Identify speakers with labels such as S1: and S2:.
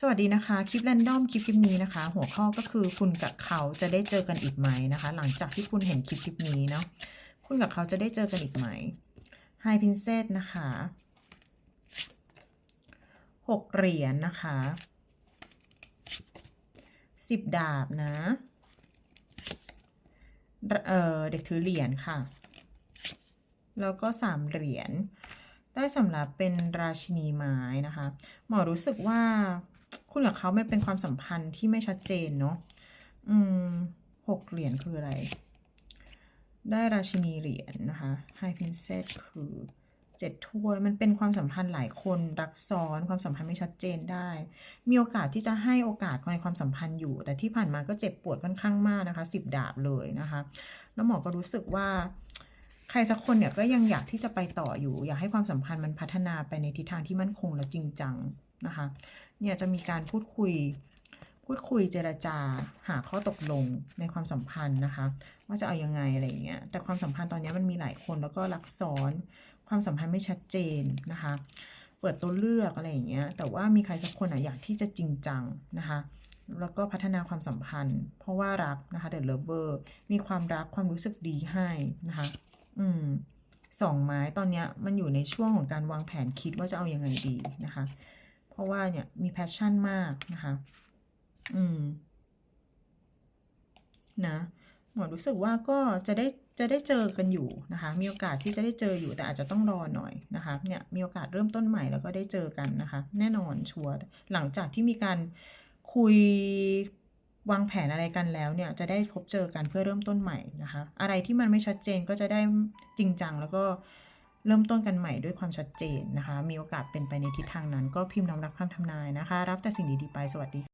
S1: สวัสดีนะคะ คลิปแรนดอมคลิปคลิปนี้นะคะ หัวข้อก็คือคุณกับเขาจะได้เจอกันอีกไหมนะคะ หลังจากที่คุณเห็นคลิปคลิปนี้เนาะคุณกับเขาจะได้เจอกันอีกไหม Hi Princess นะคะหกเหรียญนะคะสิบดาบนะเเด็กถือเหรียญค่ะ แล้วก็สามเหรียญได้สำหรับเป็นราชินีไม้นะคะ หมอรู้สึกว่า คุณกับเขามันเป็นความสัมพันธ์ที่ไม่ชัดเจนเนาะอืมหกเหรียญคืออะไร ได้ราชินีเหรียญนะคะ High Princess คือเจ็ดถ้วยมันเป็นความสัมพันธ์หลายคนรักซ้อนความสัมพันธ์ไม่ชัดเจนได้ มีโอกาสที่จะให้โอกาสในความสัมพันธ์อยู่ แต่ที่ผ่านมาก็เจ็บปวดค่อนข้างมากนะคะสิบดาบเลยนะคะ แล้วหมอก็รู้สึกว่าใครสักคนเนี่ยก็ยังอยากที่จะไปต่ออยู่ อยากให้ความสัมพันธ์มันพัฒนาไปในทิศทางที่มั่นคงและจริงจัง นะคะ เนี่ยจะมีการพูดคุย พูดคุยเจรจาหาข้อตกลงในความสัมพันธ์นะคะ ว่าจะเอายังไงอะไรอย่างเงี้ย แต่ความสัมพันธ์ตอนนี้มันมีหลายคนแล้วก็รักซ้อน ความสัมพันธ์ไม่ชัดเจนนะคะ เปิดตัวเลือกอะไรอย่างเงี้ย แต่ว่ามีใครสักคนอะอยากที่จะจริงจังนะคะแล้วก็พัฒนาความสัมพันธ์ เพราะว่ารักนะคะ The Lover มีความรักความรู้สึกดีให้นะคะ อืมสองไม้ตอนเนี้ยมันอยู่ในช่วงของการวางแผนคิดว่าจะเอาอยัางไงดีนะคะ ราะว่าเนี่ยมีแพชชั่นมากนะคะ อืม นะหมอรู้สึกว่าก็จะได้จะได้เจอกันอยู่นะคะ มีโอกาสที่จะได้เจออยู่แต่อาจจะต้องรอหน่อยนะคะ เนี่ยมีโอกาสเริ่มต้นใหม่แล้วก็ได้เจอกันนะคะ แน่นอนชัวร์หลังจากที่มีการคุยวางแผนอะไรกันแล้วเนี่ยจะได้พบเจอกันเพื่อเริ่มต้นใหม่นะคะ อะไรที่มันไม่ชัดเจนก็จะได้จริงจังแล้วก็ เริ่มต้นกันใหม่ด้วยความชัดเจนนะคะ มีโอกาสเป็นไปในทิศทางนั้น ก็พิมพ์นำรับคำทำนายนะคะ รับแต่สิ่งดีๆไป สวัสดี